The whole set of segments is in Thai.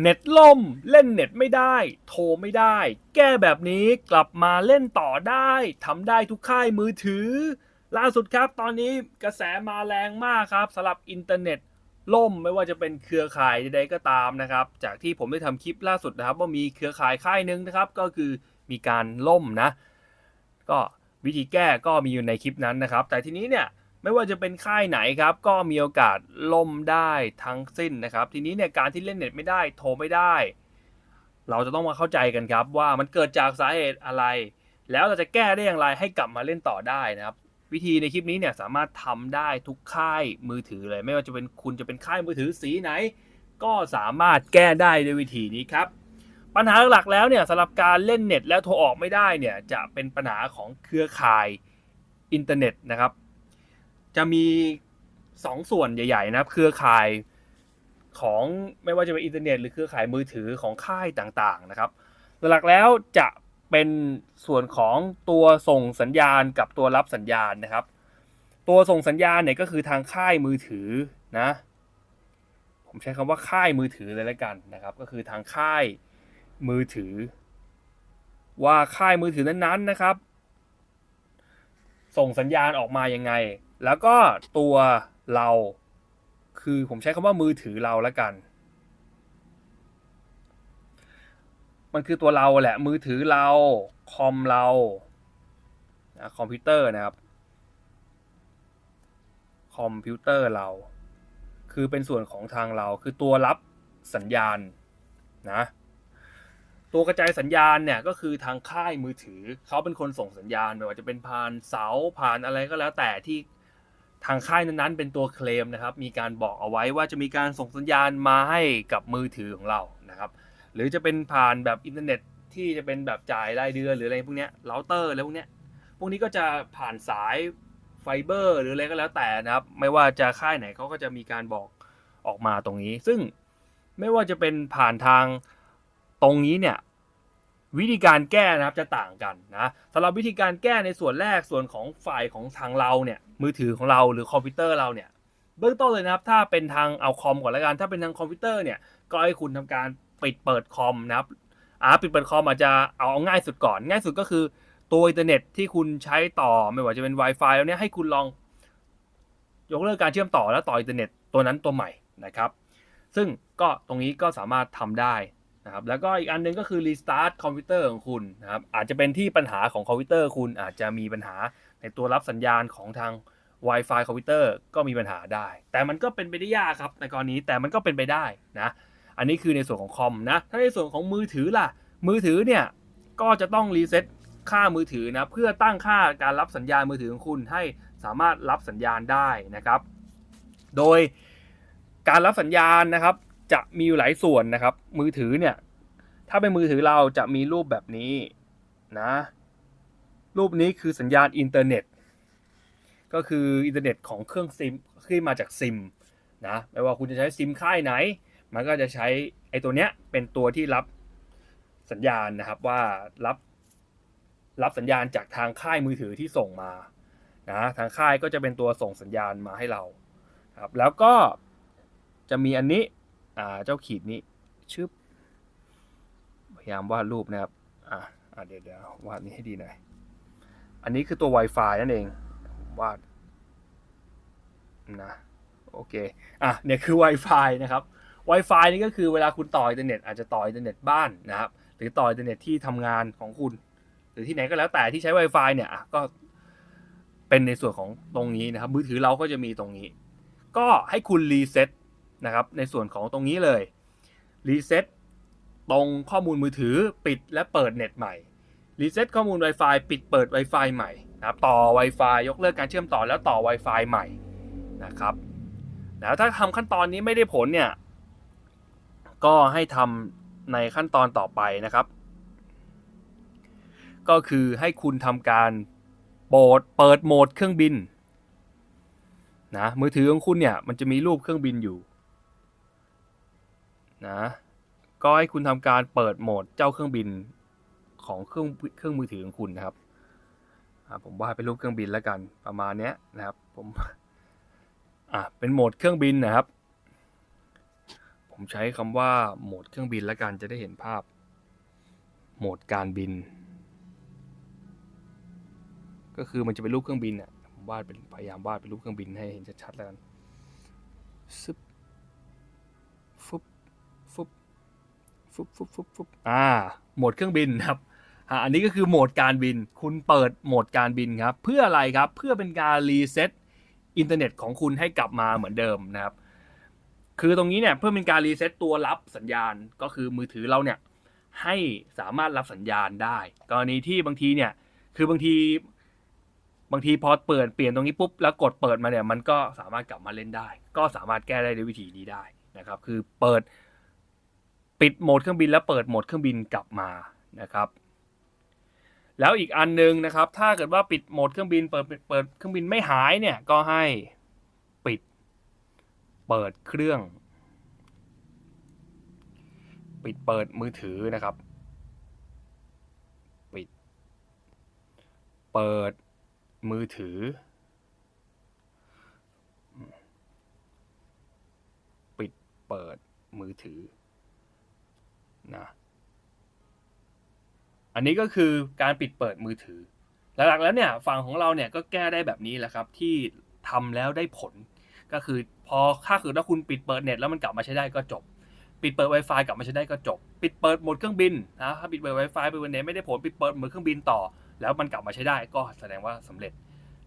เน็ตล่ม เล่นเน็ตไม่ได้ โทรไม่ได้ แก้แบบนี้กลับมาเล่นต่อได้ทำได้ทุกค่ายมือถือ ล่าสุดครับ ตอนนี้กระแสมาแรงมากครับสำหรับอินเทอร์เน็ตล่มไม่ว่าจะเป็นเครือข่ายใดๆก็ตามนะครับ จากที่ผมได้ทำคลิปล่าสุดนะครับ ว่ามีเครือข่ายค่ายหนึ่งนะครับ ก็คือมีการล่มนะ ก็วิธีแก้ก็มีอยู่ในคลิปนั้นนะครับ แต่ทีนี้เนี่ย ไม่ว่าจะเป็นค่ายไหนครับก็มีโอกาสล่มได้ทั้งสิ้นนะครับ ทีนี้เนี่ยการที่เล่นเน็ตไม่ได้โทรไม่ได้ เราจะต้องมาเข้าใจกันครับ ว่ามันเกิดจากสาเหตุอะไร แล้วเราจะแก้ได้อย่างไรให้กลับมาเล่นต่อได้นะครับ วิธีในคลิปนี้เนี่ยสามารถทำได้ทุกค่ายมือถือเลย ไม่ว่าจะเป็นคุณจะเป็นค่ายมือถือสีไหน ก็สามารถแก้ได้ด้วยวิธีนี้ครับปัญหาหลักแล้วเนี่ยสำหรับการเล่นเน็ตแล้วโทรออกไม่ได้เนี่ยจะเป็นปัญหาของเครือข่ายอินเทอร์เน็ตนะครับ จะมี2ส่วนใหญ่ ๆ นะครับ เครือข่ายของไม่ว่าจะเป็นอินเทอร์เน็ตหรือเครือข่ายมือถือของค่ายต่างๆนะครับ หลักๆแล้วจะเป็นส่วนของตัวส่งสัญญาณกับตัวรับสัญญาณนะครับ ตัวส่งสัญญาณเนี่ยก็คือทางค่ายมือถือนะ ผมใช้คำว่าค่ายมือถือเลยแล้วกันนะครับ ก็คือทางค่ายมือถือ ว่าค่ายมือถือนั้นๆนะครับ ส่งสัญญาณออกมายังไง แล้วก็ตัวเราคือผมใช้คำว่ามือถือเราล้วกัน มันคือตัวเราแหละ มือถือเราคอมเรานะคอมพิวเตอร์นะครับ คอมพิวเตอร์เรา คือเป็นส่วนของทางเราคือตัวรับสัญญาณนะตัวกระจายสัญญาณเนี่ยก็คือทางค่ายมือถือ เขาเป็นคนส่งสัญญาณไม่ว่าจะเป็นผ่านเสาผ่านอะไรก็แล้วแต่ที่ ทางค่ายนั้นๆ เป็นตัวเคลมนะครับ มีการบอกเอาไว้ว่าจะมีการส่งสัญญาณมาให้กับมือถือของเรานะครับ หรือจะเป็นผ่านแบบอินเทอร์เน็ตที่จะเป็นแบบจ่ายรายเดือนหรืออะไรพวกเนี้ยเราเตอร์อะไรพวกเนี้ยพวกนี้ก็จะผ่านสายไฟเบอร์หรืออะไรก็แล้วแต่นะครับ ไม่ว่าจะค่ายไหนเขาก็จะมีการบอกออกมาตรงนี้ ซึ่งไม่ว่าจะเป็นผ่านทางตรงนี้เนี่ย วิธีการแก้นะครับจะต่างกันนะสำหรับวิธีการแก้ในส่วนแรกส่วนของฝ่ายของทางเราเนี่ยมือถือของเราหรือคอมพิวเตอร์เราเนี่ยเบื้องต้นเลยนะครับถ้าเป็นทางเอาคอมก่อนล้วกันถ้าเป็นทางคอมพิวเตอร์เนี่ยก็ให้คุณทำการปิดเปิดคอมนะครับอ่าปิดเปิดคอมอาจจะเอาง่ายสุดก่อน ง่ายสุดก็คือตัวอินเทอร์เน็ตที่คุณใช้ต่อไม่ว่าจะเป็น Wi-Fi แล้วเนี่ยให้คุณลอง ยกเลิกการเชื่อมต่อแล้วต่ออินเทอร์เน็ตตัวนั้นตัวใหม่นะครับ ซึ่งก็ตรงนี้ก็สามารถทำได้ นะครับแล้วก็อีกอันหนึงก็คือ restart คอมพิวเตอร์ของคุณนะครับอาจจะเป็นที่ปัญหาของคอมพิวเตอร์คุณอาจจะมีปัญหาในตัวรับสัญญาณของทาง Wi-Fi คอมพิวเตอร์ก็มีปัญหาได้ แต่มันก็เป็นไปได้ยากครับในกรณีแต่มันก็เป็นไปได้นะอันนี้คือในส่วนของคอมนะถ้าในส่วนของมือถือล่ะ มือถือเนี่ยก็จะต้องรีเซ็ตค่ามือถือนะเพื่อตั้งค่าการรับสัญญาณมือถือของคุณให้สามารถรับสัญญาณได้นะครับ โดยการรับสัญญาณนะครับ จะมีอยู่หลายส่วนนะครับ มือถือเนี่ย ถ้าเป็นมือถือเราจะมีรูปแบบนี้นะ รูปนี้คือสัญญาณอินเทอร์เน็ต ก็คืออินเทอร์เน็ตของเครื่องซิมที่มาจากซิมนะไม่ว่าคุณจะใช้ซิมค่ายไหน มันก็จะใช้ไอ้ตัวเนี้ยเป็นตัวที่รับสัญญาณนะครับว่ารับรับสัญญาณจากทางค่ายมือถือที่ส่งมานะทางค่ายก็จะเป็นตัวส่งสัญญาณมาให้เราครับแล้วก็จะมีอันนี้ อ่าเจ้าขีดนี้ชึบพยายามวาดรูปนะครับอ่าอ่าเดี๋ยวเดี๋ยววาดนี้ให้ดีหน่อยอันนี้คือตัว Wi-Fi นั่นเองวาดนะโอเคอะเนี่ยคือ Wi-Fi นะครับ Wi-Fi นี่ก็คือเวลาคุณต่ออินเทอร์เน็ตอาจจะต่ออินเทอร์เน็ตบ้านนะครับ หรือต่ออินเทอร์เน็ตที่ทำงานของคุณ หรือที่ไหนก็แล้วแต่ที่ใช้ Wi-Fi เนี่ยอะก็เป็นในส่วนของตรงนี้นะครับ มือถือเราก็จะมีตรงนี้ ก็ให้คุณรีเซ็ต นะครับในส่วนของตรงนี้เลยรีเซ็ตตรงข้อมูลมือถือปิดและเปิดเน็ตใหม่รีเซ็ตข้อมูล Wi-Fi ปิดเปิด Wi-Fi ใหม่นะครับต่อ Wi-Fi ยกเลิกการเชื่อมต่อแล้วต่อ Wi-Fi ใหม่นะครับแล้วถ้าทำขั้นตอนนี้ไม่ได้ผลเนี่ยก็ให้ทำในขั้นตอนต่อไปนะครับ ก็คือให้คุณทำการโปรดเปิดโหมดเครื่องบินนะมือถือของคุณเนี่ยมันจะมีรูปเครื่องบินอยู่ นะก็ให้คุณทำการเปิดโหมดเจ้าเครื่องบินของเครื่องเครื่องมือถือของคุณนะครับผมวาดเป็นรูปเครื่องบินแล้วกันประมาณเนี้ยนะครับผมอะเป็นโหมดเครื่องบินนะครับ ผมใช้คำว่าโหมดเครื่องบินแล้วกันจะได้เห็นภาพ โหมดการบิน ก็คือมันจะเป็นรูปเครื่องบินอะผมวาดเป็นพยายามวาดเป็นรูปเครื่องบินให้เห็นชัดๆแล้วกันซึบ ฟุบฟุบฟุบฟุบอ่า โหมดเครื่องบินครับอันนี้ก็คือโหมดการบิน คุณเปิดโหมดการบินครับ เพื่ออะไรครับ เพื่อเป็นการรีเซ็ตอินเทอร์เน็ตของคุณให้กลับมาเหมือนเดิมนะครับ คือตรงนี้เนี่ยเพื่อเป็นการรีเซ็ตตัวรับสัญญาณ ก็คือมือถือเราเนี่ยให้สามารถรับสัญญาณได้ กรณีที่บางทีเนี่ย คือบางที บางทีพอเปิดเปลี่ยนตรงนี้ปุ๊บแล้วกดเปิดมาเนี่ย มันก็สามารถกลับมาเล่นได้ ก็สามารถแก้ได้ด้วยวิธีนี้ได้นะครับ คือเปิด ปิดโหมดเครื่องบินแล้วเปิดโหมดเครื่องบินกลับมานะครับ แล้วอีกอันหนึงนะครับ ถ้าเกิดว่าปิดโหมดเครื่องบินเปิดเปิดเครื่องบินไม่หายเนี่ยก็ให้ปิดเปิดเครื่อง ปิดเปิดมือถือนะครับ ปิด เปิดมือถือ ปิดเปิดมือถือ นะอันนี้ก็คือการปิดเปิดมือถือ หลักๆแล้วเนี่ยฝั่งของเราเนี่ยก็แก้ได้แบบนี้แหละครับที่ทำแล้วได้ผล ก็คือพอถ้าคือถ้าคุณปิดเปิดเน็ตแล้วมันกลับมาใช้ได้ก็จบ ปิดเปิด Wi-Fi กลับมาใช้ได้ก็จบ ปิดเปิดหมดเครื่องบินนะถ้าปิดเปิด Wi-Fi ไปวันไหนไม่ได้ผลปิดเปิดหมดเครื่องบินต่อ แล้วมันกลับมาใช้ได้ก็แสดงว่าสำเร็จ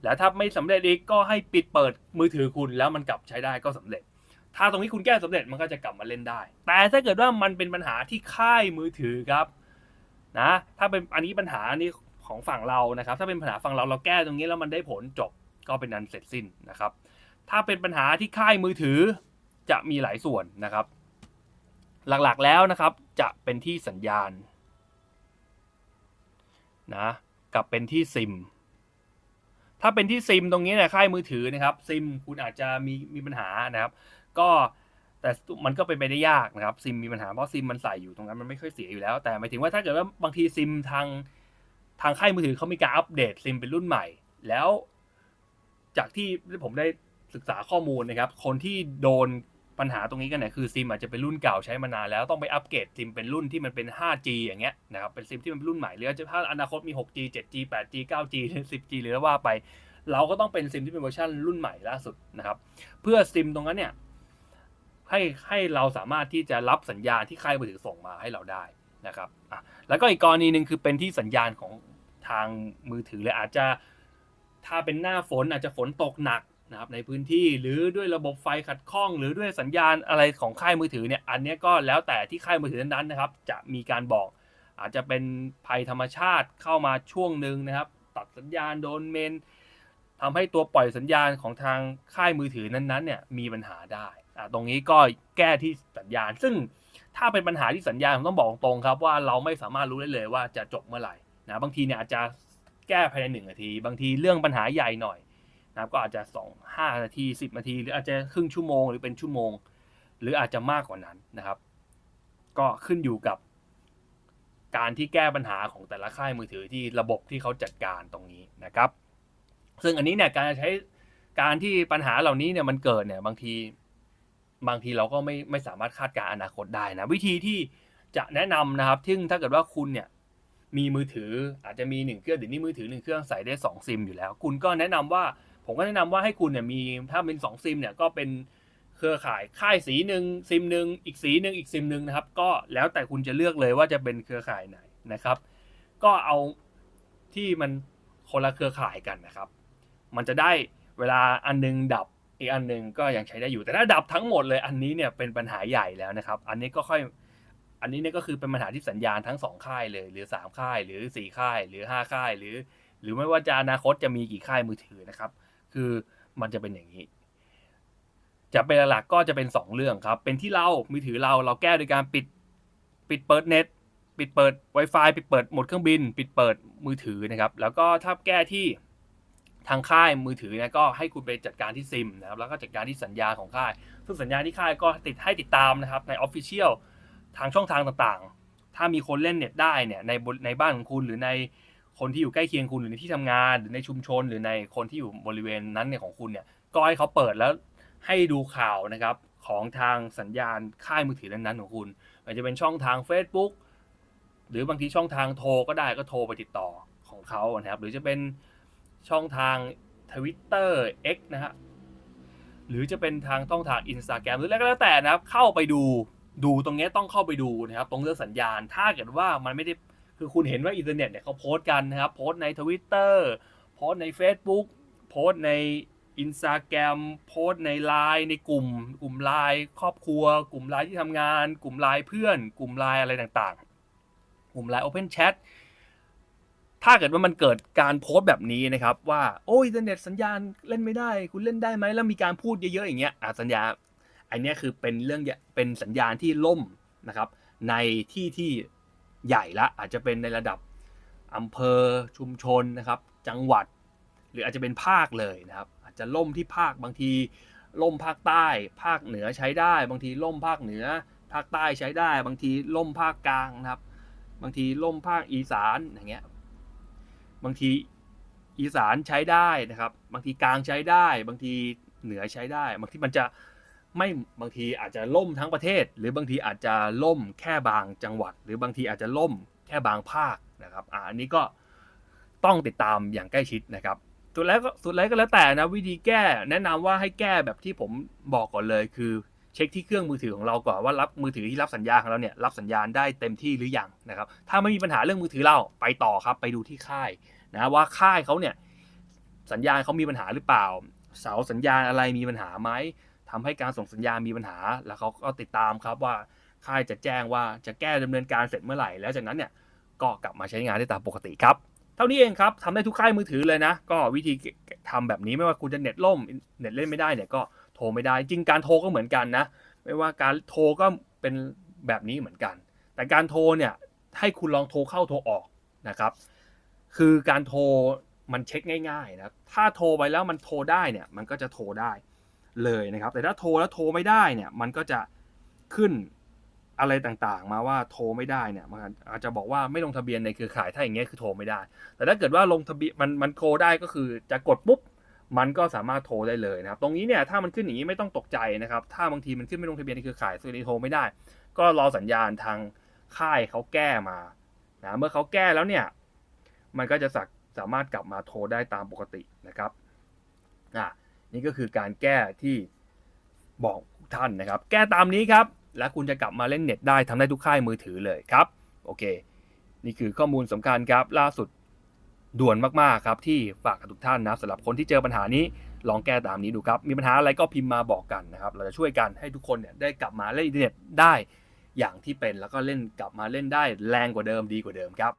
แล้วถ้าไม่สำเร็จอีกก็ให้ปิดเปิดมือถือคุณแล้วมันกลับใช้ได้ก็สำเร็จ ถ้าตรงนี้คุณแก้สำเร็จมันก็จะกลับมาเล่นได้ แต่ถ้าเกิดว่ามันเป็นปัญหาที่ค่ายมือถือครับนะถ้าเป็นอันนี้ปัญหานี้ของฝั่งเรานะครับ ถ้าเป็นปัญหาฝั่งเราเราแก้ตรงนี้แล้วมันได้ผลจบก็เป็นอันเสร็จสิ้นนะครับ ถ้าเป็นปัญหาที่ค่ายมือถือจะมีหลายส่วนนะครับ หลักๆแล้วนะครับจะเป็นที่สัญญาณนะกับเป็นที่ซิม ถ้าเป็นที่ซิมตรงนี้เนี่ยค่ายมือถือนะครับซิมคุณอาจจะมีมีปัญหานะครับ ก็แต่มันก็เป็นไปได้ยากนะครับซิมมีปัญหาเพราะซิมมันใส่อยู่ตรงนั้นมันไม่ค่อยเสียอยู่แล้ว แต่หมายถึงว่าถ้าเกิดว่าบางทีซิมทางทางค่ายมือถือเขามีการอัปเดตซิมเป็นรุ่นใหม่ แล้ว จากที่ผมได้ศึกษาข้อมูลนะครับ คนที่โดนปัญหาตรงนี้กันเนี่ยคือซิมอาจจะเป็นรุ่นเก่าใช้มานานแล้วต้องไปอัปเกรดซิมเป็นรุ่นที่มันเป็น 5G อย่างเงี้ยนะครับเป็นซิมที่มันเป็นรุ่นใหม่หรืออาจจะถ้าอนาคตมี 6G 7G 8G 9G 10G หรือว่าไป เราก็ต้องเป็นซิมที่เป็นเวอร์ชันรุ่นใหม่ล่าสุดนะครับ เพื่อซิมตรงนั้นเนี่ย ให้ให้เราสามารถที่จะรับสัญญาณที่ค่ายมือถือส่งมาให้เราได้นะครับอะแล้วก็อีกกรณีหนึ่งคือเป็นที่สัญญาณของทางมือถือเลยอาจจะถ้าเป็นหน้าฝนอาจจะฝนตกหนักนะครับในพื้นที่หรือด้วยระบบไฟขัดข้อง หรือด้วยสัญญาณอะไรของค่ายมือถือเนี่ยอันนี้ก็แล้วแต่ที่ค่ายมือถือนั้นๆนะครับ จะมีการบอก อาจจะเป็นภัยธรรมชาติเข้ามาช่วงหนึ่งนะครับ ตัดสัญญาณโดนเมนทำให้ตัวปล่อยสัญญาณของทางค่ายมือถือนั้นๆเนี่ยมีปัญหาได้ ตรงนี้ก็แก้ที่สัญญาณ ซึ่งถ้าเป็นปัญหาที่สัญญาณผมต้องบอกตรงครับว่าเราไม่สามารถรู้ได้เลยว่าจะจบเมื่อไหร่นะบางทีเนี่ยอาจจะแก้ภายในหนึ่งนาที บางทีเรื่องปัญหาใหญ่หน่อยนะก็อาจจะสองห้านาทีสิบนาที หรืออาจจะครึ่งชั่วโมงหรือเป็นชั่วโมง หรืออาจจะมากกว่านั้นนะครับ ก็ขึ้นอยู่กับการที่แก้ปัญหาของแต่ละค่ายมือถือที่ระบบที่เขาจัดการตรงนี้นะครับ ซึ่งอันนี้เนี่ยการใช้การที่ปัญหาเหล่านี้เนี่ยมันเกิดเนี่ยบางที บางทีเราก็ไม่ไม่สามารถคาดการณ์อนาคตได้นะ วิธีที่จะแนะนำนะครับซึ่งถ้าเกิดว่าคุณเนี่ยมีมือถืออาจจะมีหนึ่งเครื่องเดี๋ยวนี้มือถือหนึ่งเครื่องใส่ได้สองซิมอยู่แล้ว คุณก็แนะนำว่าผมก็แนะนำว่าให้คุณเนี่ยมีถ้าเป็นสองซิมเนี่ยก็เป็นเครือข่ายค่ายสีหนึ่งซิมหนึ่งอีกสีหนึ่งอีกซิมหนึ่งนะครับ ก็แล้วแต่คุณจะเลือกเลยว่าจะเป็นเครือข่ายไหนนะครับ ก็เอาที่มันคนละเครือข่ายกันนะครับ มันจะได้เวลาอันนึงดับ อีกอันหนึ่งก็ยังใช้ได้อยู่แต่ถ้าดับทั้งหมดเลยอันนี้เนี่ยเป็นปัญหาใหญ่แล้วนะครับ อันนี้ก็ค่อย อันนี้เนี่ยก็คือเป็นปัญหาที่สัญญาณทั้งสองค่ายเลย หรือสามค่าย หรือสี่ค่าย หรือห้าค่าย หรือ หรือไม่ว่าจะอนาคตจะมีกี่ค่ายมือถือนะครับ คือมันจะเป็นอย่างนี้ จะเป็นหลักก็จะเป็นสองเรื่องครับ เป็นที่เรามือถือเราเราแก้โดยการปิดปิดเปิดเน็ตปิดเปิด Wi-Fi ปิดเปิดหมดเครื่องบิน ปิดเปิดมือถือนะครับ แล้วก็ถ้าแก้ที่ ทางค่ายมือถือเนี่ยก็ให้คุณไปจัดการที่ซิมนะครับแล้วก็จัดการที่สัญญาของค่าย ซึ่งสัญญาที่ค่ายก็ติดให้ติดตามนะครับใน Official ทางช่องทางต่างๆ ถ้ามีคนเล่นเน็ตได้เนี่ยในในบ้านของคุณหรือในคนที่อยู่ใกล้เคียงคุณหรือในที่ทำงาน หรือในชุมชน หรือในคนที่อยู่บริเวณนั้นเนี่ยของคุณเนี่ยก็ให้เขาเปิดแล้วให้ดูข่าวนะครับของทางสัญญาณค่ายมือถือนั้นๆของคุณอาจจะเป็นช่องทาง Facebook หรือบางทีช่องทางโทรก็ได้ก็โทรไปติดต่อของเขานะครับหรือจะเป็น ช่องทาง Twitter X นะฮะหรือจะเป็นทางช่องทาง Instagram หรืออะไรก็แล้วแต่นะครับ เข้าไปดูดูตรงนี้ต้องเข้าไปดูนะครับ ตรงเรื่องสัญญาณ ถ้าเกิดว่ามันไม่ได้คือคุณเห็นว่าอินเทอร์เน็ตเนี่ยเขาโพสต์กันนะครับ โพสต์ใน Twitter โพสต์ใน Facebook โพสต์ใน Instagram โพสต์ใน Line ในกลุ่ม กลุ่ม Line ครอบครัว กลุ่ม Line ที่ทำงาน กลุ่ม Line เพื่อน กลุ่ม Line อะไรต่างๆ กลุ่ม Line Open Chat ถ้าเกิดว่ามันเกิดการโพสต์แบบนี้นะครับ ว่าโอ้ยอินเทอร์เน็ตสัญญาณเล่นไม่ได้ คุณเล่นได้ไหมแล้วมีการพูดเยอะๆอย่างเงี้ยอะสัญญาอันนี้คือเป็นเรื่องเป็นสัญญาณที่ล่มนะครับ ในที่ที่ใหญ่ละอาจจะเป็นในระดับอำเภอชุมชนนะครับ จังหวัด หรืออาจจะเป็นภาคเลยนะครับ อาจจะล่มที่ภาคบางทีล่มภาคใต้ ภาคเหนือใช้ได้ บางทีล่มภาคเหนือ ภาคใต้ใช้ได้ บางทีล่มภาคกลางนะครับ บางทีล่มภาคอีสานอย่างเงี้ย บางทีอีสานใช้ได้นะครับ บางทีกลางใช้ได้ บางทีเหนือใช้ได้ บางทีมันจะไม่บางทีอาจจะล่มทั้งประเทศ หรือบางทีอาจจะล่มแค่บางจังหวัด หรือบางทีอาจจะล่มแค่บางภาคนะครับอ่าอันนี้ก็ต้องติดตามอย่างใกล้ชิดนะครับสุดแล้วก็สุดแล้วก็แล้วแต่นะวิธีแก้แนะนำว่าให้แก้แบบที่ผมบอกก่อนเลยคือ เช็คที่เครื่องมือถือของเราก่อนว่ารับมือถือที่รับสัญญาณของเราเนี่ยรับสัญญาณได้เต็มที่หรือยังนะครับ ถ้าไม่มีปัญหาเรื่องมือถือเราไปต่อครับ ไปดูที่ค่ายนะว่าค่ายเขาเนี่ยสัญญาณเขามีปัญหาหรือเปล่า เสาสัญญาณอะไรมีปัญหาไหมทำให้การส่งสัญญาณมีปัญหา แล้วเขาก็ติดตามครับว่าค่ายจะแจ้งว่าจะแก้ดำเนินการเสร็จเมื่อไหร่ แล้วจากนั้นเนี่ยก็กลับมาใช้งานได้ตามปกติครับ เท่านี้เองครับทำได้ทุกค่ายมือถือเลยนะ ก็วิธีทำแบบนี้ไม่ว่าคุณจะเน็ตล่มเน็ตเล่นไม่ได้เนี่ยก็ โทรไม่ได้ จริงการโทรก็เหมือนกันนะ ไม่ว่าการโทรก็เป็นแบบนี้เหมือนกัน แต่การโทรเนี่ยให้คุณลองโทรเข้าโทรออกนะครับ คือการโทรมันเช็คง่ายๆนะถ้าโทรไปแล้วมันโทรได้เนี่ยมันก็จะโทรได้เลยนะครับ แต่ถ้าโทรแล้วโทรไม่ได้เนี่ยมันก็จะขึ้นอะไรต่างๆ มาว่าโทรไม่ได้เนี่ยมันอาจจะบอกว่าไม่ลงทะเบียนในเครือข่ายถ้าอย่างเงี้ยคือโทรไม่ได้ แต่ถ้าเกิดว่าลงทะเบียนมันมันโทรได้ก็คือจะกดปุ๊บ มันก็สามารถโทรได้เลยนะครับ ตรงนี้เนี่ยถ้ามันขึ้นอย่างนี้ไม่ต้องตกใจนะครับ ถ้าบางทีมันขึ้นไม่ลงทะเบียนในเครือข่ายซึ่งโทรไม่ได้ ก็รอสัญญาณทางค่ายเขาแก้มานะเมื่อเขาแก้แล้วเนี่ย มันก็จะสักสามารถกลับมาโทรได้ตามปกตินะครับอะนี่ก็คือการแก้ที่บอกท่านนะครับ แก้ตามนี้ครับ และคุณจะกลับมาเล่นเน็ตได้ทำได้ทุกค่ายมือถือเลยครับ โอเค นี่คือข้อมูลสำคัญครับล่าสุด ด่วนมากๆครับที่ฝากกับทุกท่านนะสำหรับคนที่เจอปัญหานี้ลองแก้ตามนี้ดูครับ มีปัญหาอะไรก็พิมพ์มาบอกกันนะครับ เราจะช่วยกันให้ทุกคนเนี่ยได้กลับมาเล่นอินเทอร์เน็ตได้อย่างที่เป็นแล้วก็เล่นกลับมาเล่นได้แรงกว่าเดิมดีกว่าเดิมครับ